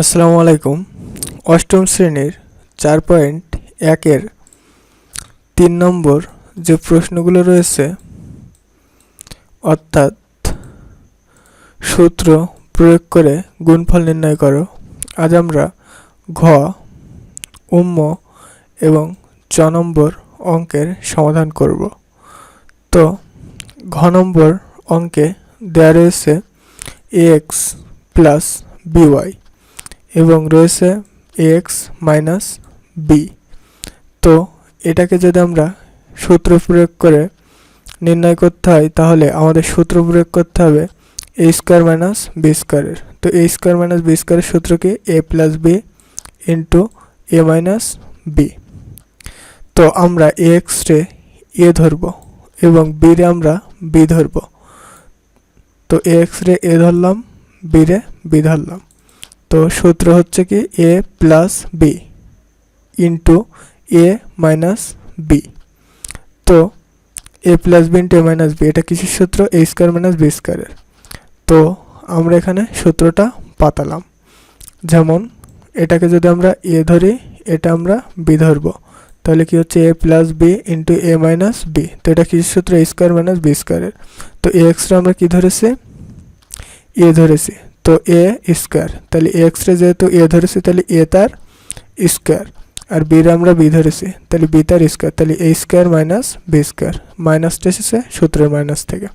আসসালামু আলাইকুম। অষ্টম শ্রেণির চার পয়েন্ট একের তিন নম্বর যে প্রশ্নগুলো রয়েছে, অর্থাৎ সূত্র প্রয়োগ করে গুণফল নির্ণয় করো। আজ আমরা ঘ, উম্ম এবং চ নম্বর অঙ্কের সমাধান করব। তো ঘ নম্বর অঙ্কে দেওয়া রয়েছে এক্স প্লাস বিওয়াই এবং রয়েছে এক্স মাইনাস বি তো এটাকে যদি আমরা সূত্র প্রয়োগ করে নির্ণয় করতে হয়, তাহলে আমাদের সূত্র প্রয়োগ করতে হবে এ স্কোয়ার মাইনাস বি স্কোয়ারের তো এ স্কোয়ার মাইনাস বি স্কোয়ারের সূত্র কি A plus B into A minus B তো আমরা এ এক্স রে এ ধরবো এবং বি রে আমরা বি ধরবো। তো এ এক্স রে এ ধরলাম বি রে বি ধরলাম। তো সূত্র হচ্ছে কি A plus B into A minus B তো A plus B into A minus B এটা কিসের সূত্র? এ স্কোয়ার মাইনাস বি স্কোয়ারের তো আমরা এখানে সূত্রটা পাতালাম। যেমন এটাকে যদি আমরা এ ধরি, এটা আমরা বি ধরবো। তাহলে কি হচ্ছে? A plus B into A minus B তো এটা কিসের সূত্র? এ স্কোয়ার মাইনাস বি স্কোয়ারের তো এ এক্সটা আমরা কি ধরেছি? এ ধরেছি। তো এ স্কোয়ার। তাহলে এক্স রে যেহেতু এ ধরেছি, তাহলে এ তার স্কোয়ার। আর বি রে আমরা বি ধরেছি, তাহলে বি তার স্কোয়ার। তাহলে A square minus B square. মাইনাসটা এসেছে সূত্রের মাইনাস থেকে।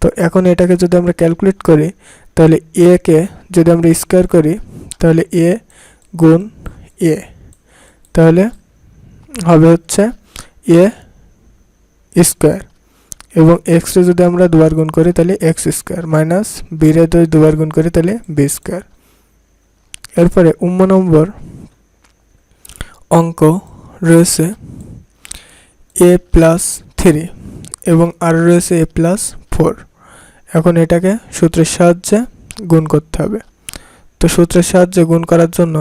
তো এখন এটাকে যদি আমরা ক্যালকুলেট করি, তাহলে এ কে যদি আমরা স্কোয়ার করি, তাহলে এ গুণ এ। তাহলে হবে হচ্ছে এ স্কোয়ার। এবং এক্স রে যদি আমরা দুবার গুণ করি, তাহলে এক্স স্কোয়ার মাইনাস বি রে যদি দুবার গুণ করি, তাহলে বি স্কোয়ার এরপরে উম্ম নম্বর অঙ্ক রয়েছে এ প্লাস থ্রি এবং আর রয়েছে এ প্লাস ফোর এখন এটাকে সূত্রের সাহায্যে গুণ করতে হবে। তো সূত্রের সাহায্যে গুণ করার জন্য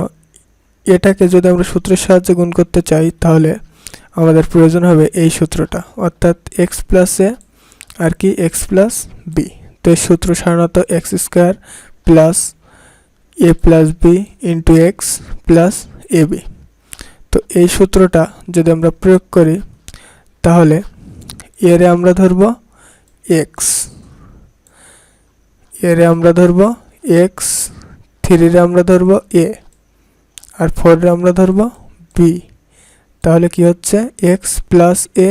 এটাকে যদি আমরা সূত্রের সাহায্যে গুণ করতে চাই, তাহলে আমাদের প্রয়োজন হবে এই সূত্রটা। অর্থাৎ এক্স প্লাস এ আর কি এক্স প্লাস বি তো এই সূত্র সাধারণত x square plus A plus B into x plus A B তো এই সূত্রটা যদি আমরা প্রয়োগ করি, তাহলে এরে আমরা ধরব এক্স এরে আমরা ধরব এক্স থ্রিরে আমরা ধরব এ আর ফোরে আমরা ধরব বি তাহলে কি হচ্ছে? এক্স প্লাস এ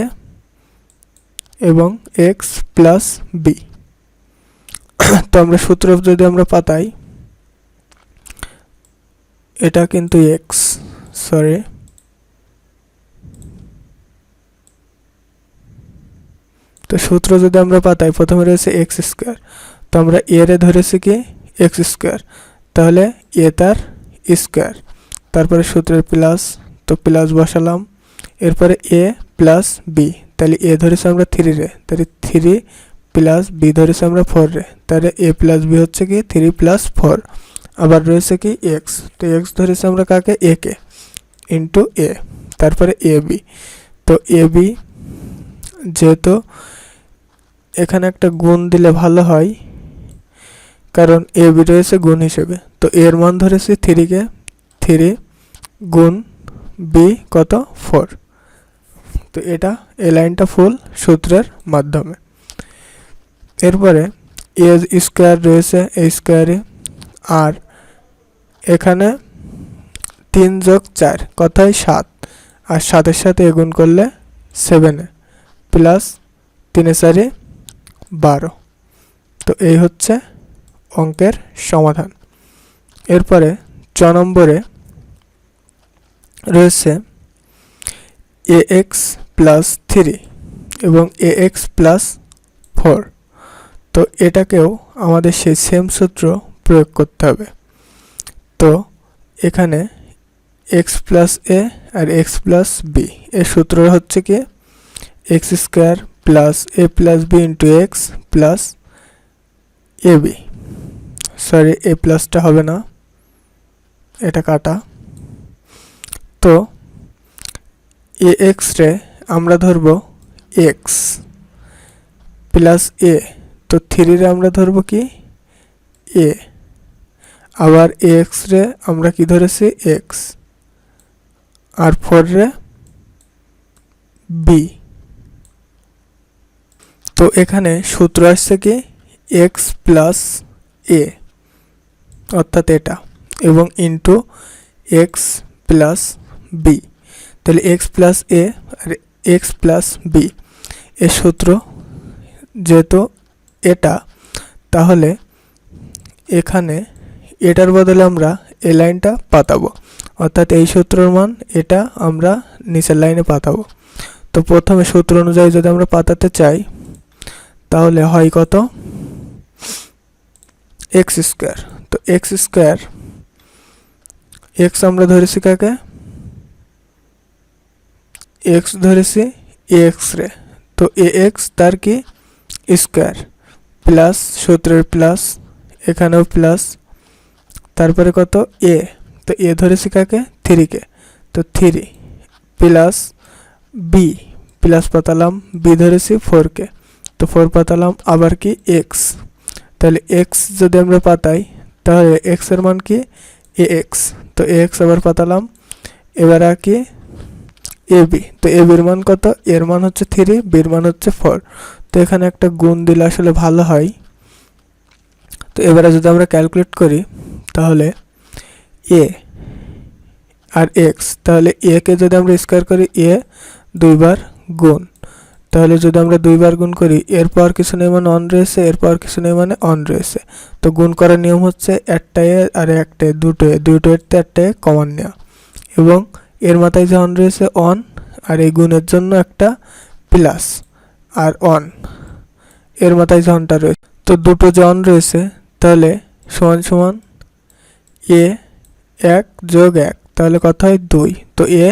এবং এক্স প্লাস বি তো আমরা সূত্র যদি আমরা পাতাই, এটা কিন্তু এক্স সরি তো সূত্র যদি আমরা পাতাই, প্রথমে রয়েছে এক্স স্কোয়ার তো আমরা এরে ধরেছি কি? এক্স স্কোয়ার তাহলে এ তার স্কোয়ার তারপরে সূত্রের প্লাস তো প্লাস বসালাম। এরপরে এ প্লাস বি তাহলে এ ধরেছি আমরা থ্রি রে। তাহলে থ্রি প্লাস বি ধরেছি আমরা ফোর রে। তাহলে এ প্লাস বি হচ্ছে কি? থ্রি প্লাস ফোর আবার রয়েছে কি এক্স তো এক্স ধরেছি আমরা কাকে? এ কে। ইন্টু এ তারপরে এ বি তো এ বি যেহেতু এখানে একটা গুণ দিলে ভালো হয়, কারণ এ বি রয়েছে গুণ হিসেবে। তো এর মান ধরেছি থ্রিকে থ্রি গুণ বি কত? ফোর তো এটা, এই লাইনটা ফুল সূত্রের মাধ্যমে। এরপরে এ স্কোয়ার রয়েছে এই স্কোয়ারে আর এখানে তিন যোগ চার, কথায় সাত। আর সাতের সাথে এগুণ করলে সেভেনে প্লাস তিনে চারে বারো। তো এই হচ্ছে অঙ্কের সমাধান। এরপরে চ নম্বরে রয়েছে এ এক্স প্লাস থ্রি এবং এ এক্স প্লাস ফোর তো এটাকেও আমাদের সেই সেম সূত্র প্রয়োগ করতে হবে। তো এখানে এক্স প্লাস এ আর এক্স প্লাস বি এর সূত্র হচ্ছে কি? X square plus A plus B into x plus A B sorry A প্লাসটা হবে না। এটা কাটা। তো এ এক্স রে আমরা ধরব এক্স প্লাস এ তো থ্রিরে আমরা ধরব কি? এ আবার এক্স রে আমরা কি ধরেছি? এক্স আর ফোর রে বি তো এখানে সূত্র আসছে কি? এক্স প্লাস এ অর্থাৎ এটা, এবং ইন্টু এক্স প্লাস বি তাহলে এক্স প্লাস এ আর এক্স প্লাস বি এর সূত্র যেহেতু এটা, তাহলে এখানে এটার বদলে আমরা এই লাইনটা পাতাবো। অর্থাৎ এই সূত্রের মান এটা আমরা নিচের লাইনে পাতাবো। তো প্রথমে সূত্র অনুযায়ী যদি আমরা পাতাতে চাই, তাহলে হয় কত? এক্স স্কোয়ার তো এক্স স্কোয়ার এক্স আমরা ধরেছি কাকে? এক্স ধরেছি এক্স রে। তো এ এক্স তার কি? স্কোয়ার প্লাস সূত্রের প্লাস এখানেও প্লাস তারপরে কত? এ তো এ ধরেছি কাকে? থ্রিকে তো থ্রি প্লাস বি প্লাস পাতালাম বি ধরেছি ফোরকে তো ফোর পাতালাম আবার কি? এক্স তাহলে এক্স যদি আমরা পাতাই, তাহলে এক্সের মান কি? এ এক্স তো এ এক্স আবার পাতালাম। এবার আর কি? A B. তো এ বির মান কত? এর মান হচ্ছে থ্রি বির মান হচ্ছে ফোর তো এখানে একটা গুণ দিলে আসলে ভালো হয়। তো এবারে যদি আমরা ক্যালকুলেট করি তাহলে এ আর এক্স তাহলে এ কে যদি আমরা স্কোয়ার করি এ দুইবার গুণ। তাহলে যদি আমরা দুইবার গুণ করি এরপর কিছু নেই মানে অন রয়েছে এরপর কিছু নেই মানে অন রয়েছে। তো গুণ করার নিয়ম হচ্ছে একটা এ আর একটা এ, দুটো এ দুটো এরতে একটা এ কমন নেওয়া এবং এর মাথায় যে অন রয়েছে অন আর এই গুণের জন্য একটা প্লাস আর অন এর মাথায় যে অনটা রয়েছে। তো দুটো অন রয়েছে, তাহলে সমান সমান এ এক যোগ এক, তাহলে কত হয় দুই? তো এ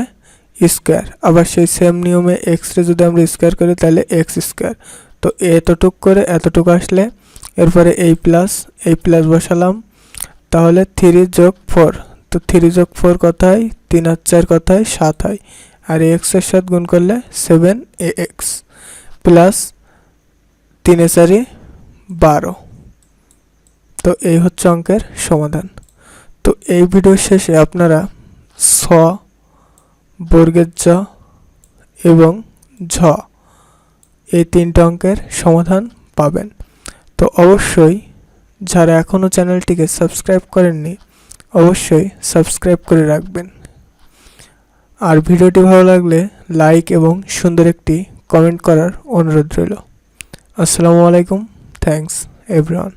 স্কোয়ার আবার সেই সেম নিয়মে এক্স রে যদি আমরা স্কোয়ার করি, তাহলে এক্স স্কোয়ার তো এতটুক করে এতটুকু আসলে, এরপরে এই প্লাস এই প্লাস বসালাম, তাহলে থ্রি যোগ ফোর তো থ্রি যোগ ফোর কত হয় তিন আর চার কত হয় সাত হয়। আর এক্সের সাথে গুণ করলে সেভেন এ এক্স প্লাস তিনে চারি বারো। তো এই হচ্ছে অঙ্কের সমাধান। তো এই ভিডিওর শেষে আপনারা স, বর্গের জ এবং ঝ এই তিনটে অঙ্কের সমাধান পাবেন। তো অবশ্যই যারা এখনও চ্যানেলটিকে সাবস্ক্রাইব করেননি অবশ্যই সাবস্ক্রাইব করে রাখবেন। আর ভিডিওটি ভালো লাগলে লাইক এবং সুন্দর একটি কমেন্ট করার অনুরোধ রইল। আসসালামু আলাইকুম থ্যাঙ্কস এভরিওয়ান